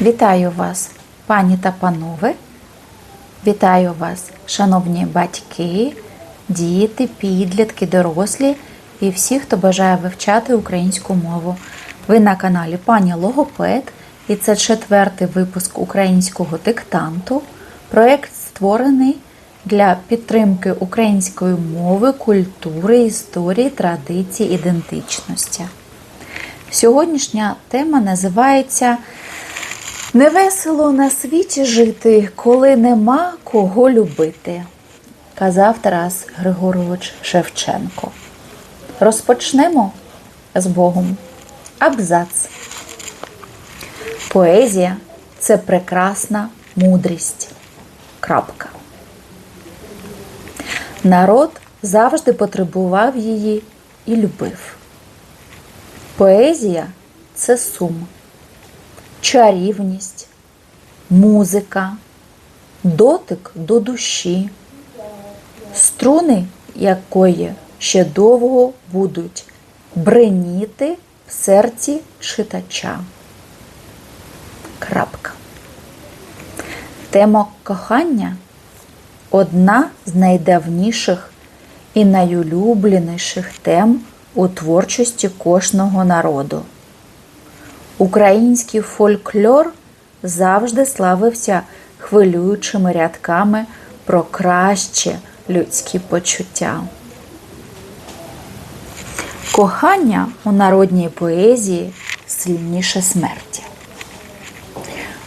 Вітаю вас, пані та панове. Вітаю вас, шановні батьки, діти, підлітки, дорослі і всі, хто бажає вивчати українську мову. Ви на каналі Пані Логопед, і це четвертий випуск українського диктанту. Проєкт створений для підтримки української мови, культури, історії, традицій, ідентичності. Сьогоднішня тема називається Невесело на світі жити, коли нема кого любити, казав Тарас Григорович Шевченко. Розпочнемо з Богом. Абзац. Поезія це прекрасна мудрість. Крапка. Народ завжди потребував її і любив. Поезія це сум, чарівність, музика, дотик до душі, струни якої ще довго будуть бреніти в серці читача. Крапка. Тема кохання одна з найдавніших і найулюбленіших тем у творчості кожного народу. Український фольклор завжди славився хвилюючими рядками про кращі людські почуття. Кохання у народній поезії сильніше смерті.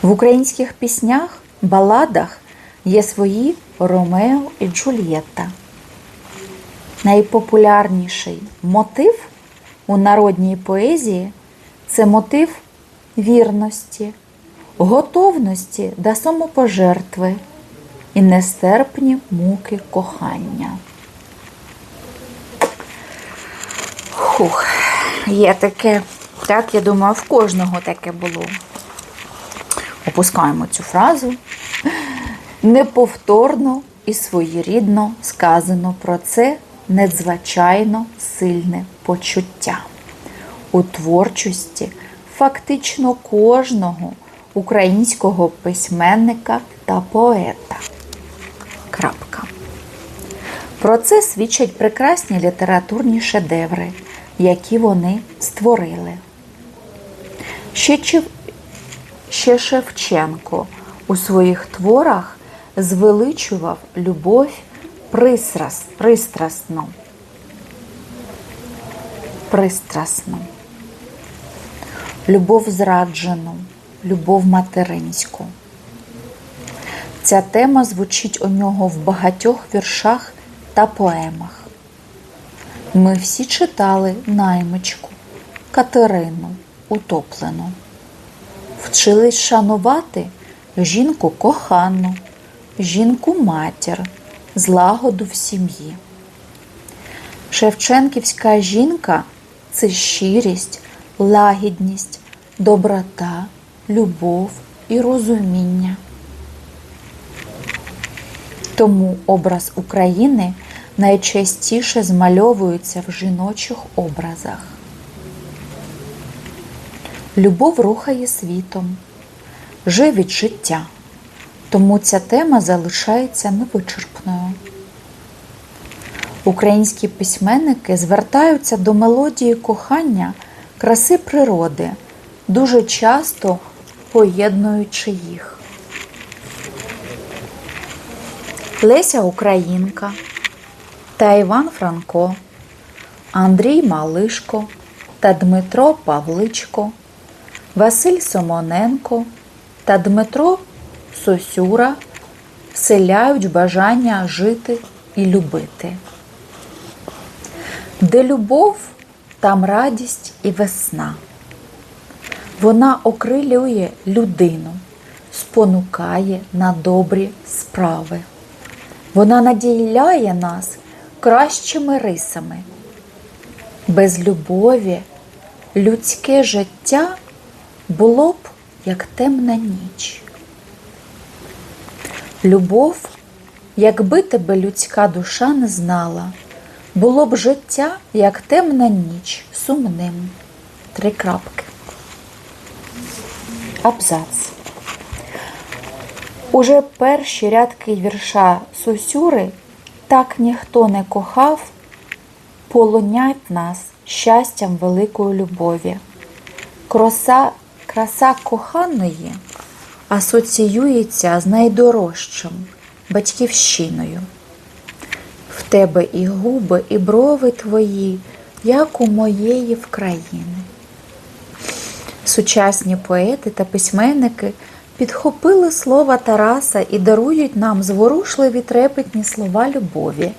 В українських піснях, баладах є свої Ромео і Джульєтта. Найпопулярніший мотив у народній поезії це мотив вірності, готовності до самопожертви і нестерпні муки кохання. Хух, є таке, так, я думаю, в кожного таке було. Опускаємо цю фразу. Неповторно і своєрідно сказано про це надзвичайно сильне почуття. У творчості фактично кожного українського письменника та поета. Крапка. Про це свідчать прекрасні літературні шедеври, які вони створили. Ще, Чев... Ще Шевченко у своїх творах звеличував любов пристрас, пристрасну. Пристрасну. Любов зраджену, любов материнську. Ця тема звучить у нього в багатьох віршах та поемах. Ми всі читали наймичку, Катерину, утоплену. Вчились шанувати жінку кохану, жінку матір, злагоду в сім'ї. Шевченківська жінка це щирість, лагідність, доброта, любов і розуміння. Тому образ України найчастіше змальовується в жіночих образах. Любов рухає світом, живить життя, тому ця тема залишається невичерпною. Українські письменники звертаються до мелодії кохання, краси природи, дуже часто поєднуючи їх. Леся Українка та Іван Франко, Андрій Малишко та Дмитро Павличко, Василь Сомоненко та Дмитро Сосюра вселяють бажання жити і любити. Де любов, там радість і весна. Вона окрилює людину, спонукає на добрі справи. Вона наділяє нас кращими рисами. Без любові людське життя було б як темна ніч. Любов, якби тебе людська душа не знала, було б життя, як темна ніч, сумним. Три крапки. Абзац. Уже перші рядки вірша Сусюри так ніхто не кохав, полонять нас щастям великої любові. Краса, краса коханої асоціюється з найдорожчим батьківщиною. В тебе і губи, і брови твої, як у моєї в країни. Сучасні поети та письменники підхопили слова Тараса і дарують нам зворушливі трепетні слова любові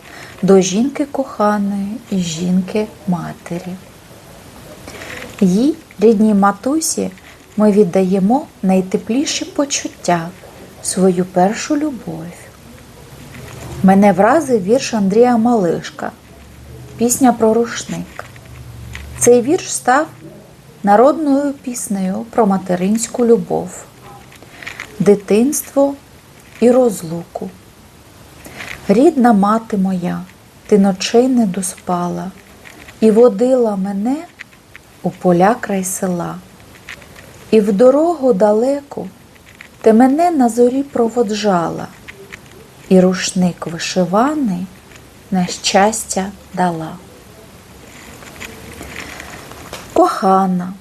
до жінки коханої і жінки матері. Їй, рідній матусі, ми віддаємо найтепліші почуття, свою першу любов. Мене вразив вірш Андрія Малишка, пісня про рушник. Цей вірш став народною піснею про материнську любов, дитинство і розлуку. Рідна мати моя, ти ночей не доспала і водила мене у поля край села. І в дорогу далеку ти мене на зорі проводжала, і рушник вишиваний на щастя дала. Кохана,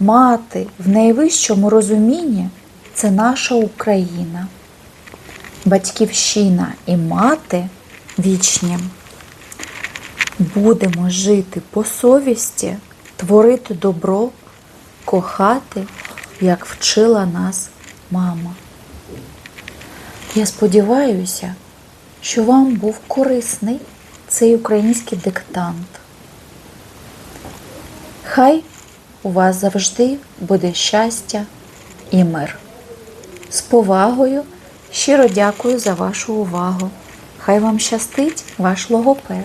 мати в найвищому розумінні це наша Україна. Батьківщина і мати вічні. Будемо жити по совісті, творити добро, кохати, як вчила нас мама. Я сподіваюся, що вам був корисний цей український диктант. Хай у вас завжди буде щастя і мир. З повагою щиро дякую за вашу увагу. Хай вам щастить ваш логопед.